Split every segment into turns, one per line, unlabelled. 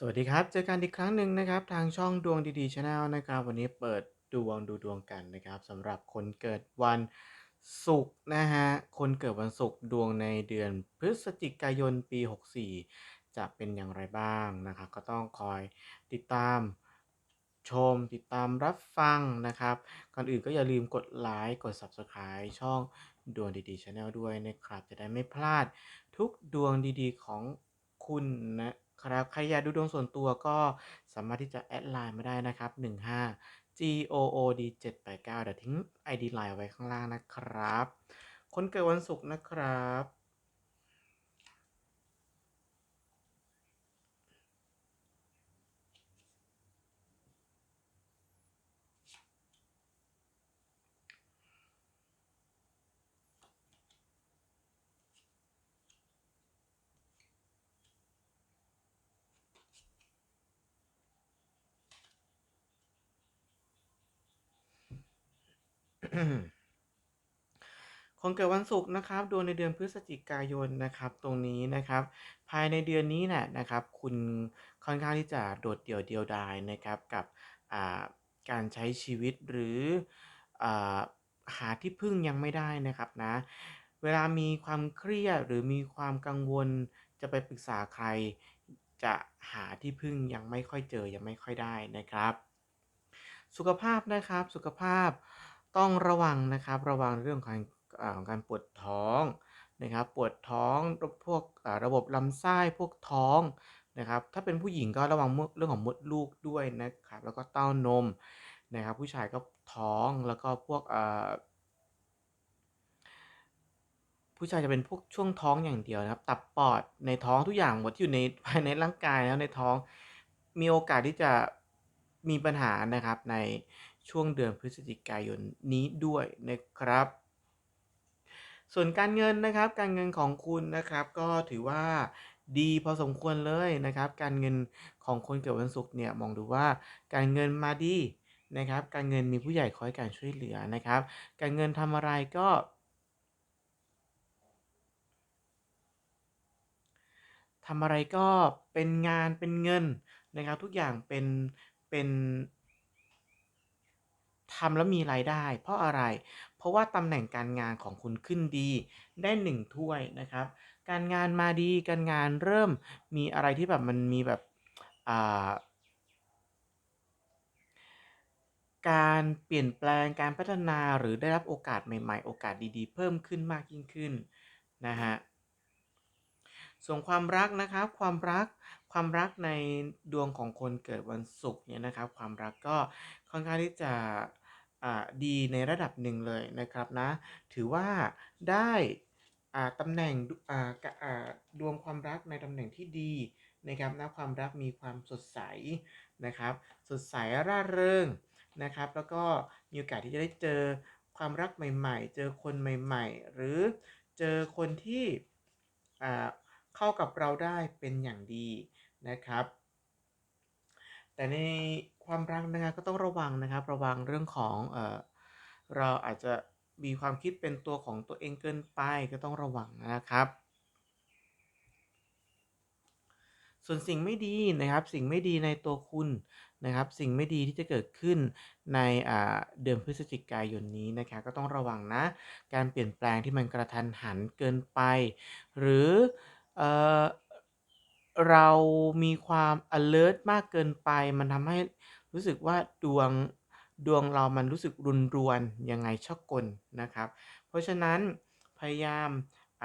สวัสดีครับ เจอกันอีกครั้งหนึ่งนะครับ ทางช่องดวงดีๆ Channel นะครับ วันนี้เปิดดวงดูดวงกันนะครับสำหรับคนเกิดวันศุกร์นะฮะคนเกิดวันศุกร์ดวงในเดือนพฤศจิกายนปี 64 จะเป็นอย่างไรบ้างนะครับก็ต้องคอยติดตามชม ติดตามรับฟังนะครับ ก่อนอื่นก็อย่าลืมกดไลค์กด Subscribe ช่องดวงดีๆ Channel ด้วยนะครับ จะได้ไม่พลาดทุกดวงดีๆของคุณนะ ครับใครอยากดูดวงส่วนตัวก็สามารถที่จะแอดไลน์มาได้นะครับ 15 GOOD 789เดี๋ยวทิ้ง ID ไลน์ไว้ข้างล่างนะครับ คนเกิดวันศุกร์นะครับ คนเกิดวันศุกร์นะครับดวงในเดือนพฤศจิกายนนะครับ ตรงนี้นะครับ ภายในเดือนนี้น่ะนะครับ คุณค่อนข้างที่จะโดดเดี่ยวเดียวดายนะครับกับการใช้ชีวิตหรืออหาที่พึ่งยังไม่ได้นะครับนะ เวลามีความเครียดหรือมีความกังวลจะไปปรึกษาใคร จะหาที่พึ่งยังไม่ค่อยเจอยังไม่ค่อยได้นะครับ สุขภาพนะครับสุขภาพ ต้องระวังนะครับระวังเรื่องของอาของการปวดท้องนะครับ ปวดท้องพวกอ่าระบบลำไส้พวกท้องนะครับ ถ้าเป็นผู้หญิงก็ระวังเรื่องของมดลูกด้วยนะครับ แล้วก็เต้านมนะครับ ผู้ชายก็ท้องแล้วก็พวกอ่าผู้ชายจะเป็นพวกช่วงท้องอย่างเดียวนะครับ ตับปอดในท้องทุกอย่างหมดที่อยู่ในภายในร่างกายแล้วในท้องมีโอกาสที่จะมีปัญหานะครับใน ช่วงเดือนพฤศจิกายนนี้ด้วยนะครับ ส่วนการเงินนะครับการเงินของคุณนะครับก็ถือว่าดีพอสมควรเลยนะครับ การเงินของคนเกิดวันศุกร์เนี่ยมองดูว่าการเงินมาดีนะครับ การเงินมีผู้ใหญ่คอยการช่วยเหลือนะครับ การเงินทำอะไรก็ทำอะไรก็เป็นงานเป็นเงินนะครับ ทุกอย่างเป็นเป็น ทำแล้วมีรายได้ เพราะอะไร เพราะว่าตำแหน่งการงานของคุณขึ้นดี ได้หนึ่งถ้วยนะครับ การงานมาดีการงานเริ่มมีอะไรที่แบบมันมีแบบาการเปลี่ยนแปลงการพัฒนาหรือได้รับโอกาสใหม่ ๆ โอกาสดีๆ เพิ่มขึ้นมากยิ่งขึ้นนะฮะส่วนความรักนะครับความรักความรักในดวงของคนเกิดวันศุกร์เนี่ยนะครับ ความรักก็ค่อนข้างที่จะ ดีในระดับหนึ่งเลยนะครับนะถือว่าได้ตำแหน่งดวงความรักในตำแหน่งที่ดีนะครับนะความรักมีความสดใสนะครับ สดใสร่าเริงนะครับ แล้วก็มีโอกาสที่จะได้เจอความรักใหม่ ๆ เจอคนใหม่ ๆ หรือเจอคนที่เข้ากับเราได้เป็นอย่างดีนะครับ แต่ใน ความรักนะครับก็ต้องระวังนะครับ ระวังเรื่องของเออเราอาจจะมีความคิดเป็นตัวของตัวเองเกินไปก็ต้องระวังนะครับ ส่วนสิ่งไม่ดีนะครับ สิ่งไม่ดีในตัวคุณนะครับ สิ่งไม่ดีที่จะเกิดขึ้นในเดือนพฤศจิกายนนี้นะครับก็ต้องระวังนะ การเปลี่ยนแปลงที่มันกระทันหันเกินไป หรือเอเรามีความ alert มากเกินไป มันทำให้ รู้สึกว่าดวงดวงเรามันรู้สึกรุนรวนยังไงชอบกลนะครับ เพราะฉะนั้นพยายามอ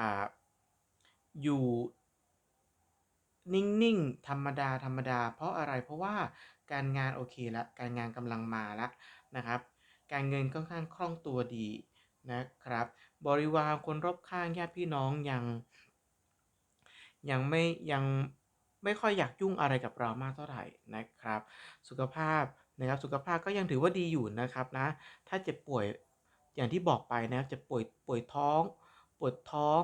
อยู่นิ่งๆธรรมดาธรรมดา เพราะอะไรเพราะว่าการงานโอเคล้วการงานกำลังมาล้วนะครับ การเงินค่อนข้างคล่องตัวดีนะครับ บริวารคนรอบข้างญาติพี่น้องยังยังไม่ยัง ไม่ค่อยอยากยุ่งอะไรกับเรามากเท่าไหร่นะครับ สุขภาพนะครับสุขภาพก็ยังถือว่าดีอยู่นะครับนะ ถ้าเจ็บป่วยอย่างที่บอกไปนะครับจะป่วยป่วยท้องปวดท้อง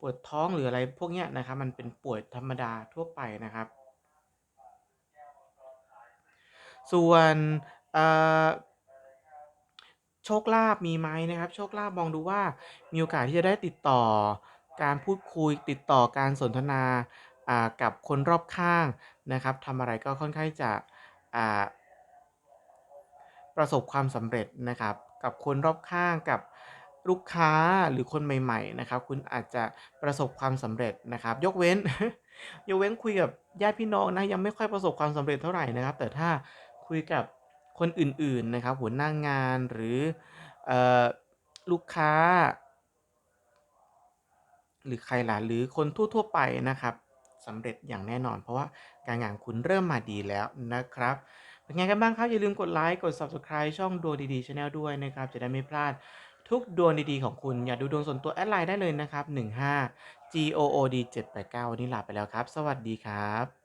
ปวดท้องหรืออะไรพวกนี้นะครับ มันเป็นป่วยธรรมดาทั่วไปนะครับ ส่วนโชคลาภมีไหมนะครับ โชคลาภมองดูว่ามีโอกาสที่จะได้ติดต่อ การพูดคุยติดต่อการสนทนาอ่ากับคนรอบข้างนะครับทำอะไรก็ค่อนข้างจะอ่าประสบความสำเร็จนะครับ กับคนรอบข้างกับลูกค้าหรือคนใหม่ๆนะครับ คุณอาจจะประสบความสำเร็จนะครับ ยกเว้น ยกเว้นคุยกับญาติพี่น้องนะยังไม่ค่อยประสบความสำเร็จเท่าไหร่นะครับ แต่ถ้าคุยกับคนอื่นๆนะครับ หัวหน้างานหรือเออลูกค้า หรือใครล่ะหรือคนทั่วๆไปนะครับสำเร็จอย่างแน่นอน เพราะว่าการงานคุณเริ่มมาดีแล้วนะครับเป็นไงกันบ้างครับ อย่าลืมกดไลค์กด Subscribe ช่องดวงดีๆ Channel ด้วยนะครับ จะได้ไม่พลาดทุกดวงดีๆของคุณ อย่าดูดวงส่วนตัวแอดไลน์ได้เลยนะครับ 15 G O O D 789วันนี้ลาไปแล้วครับ สวัสดีครับ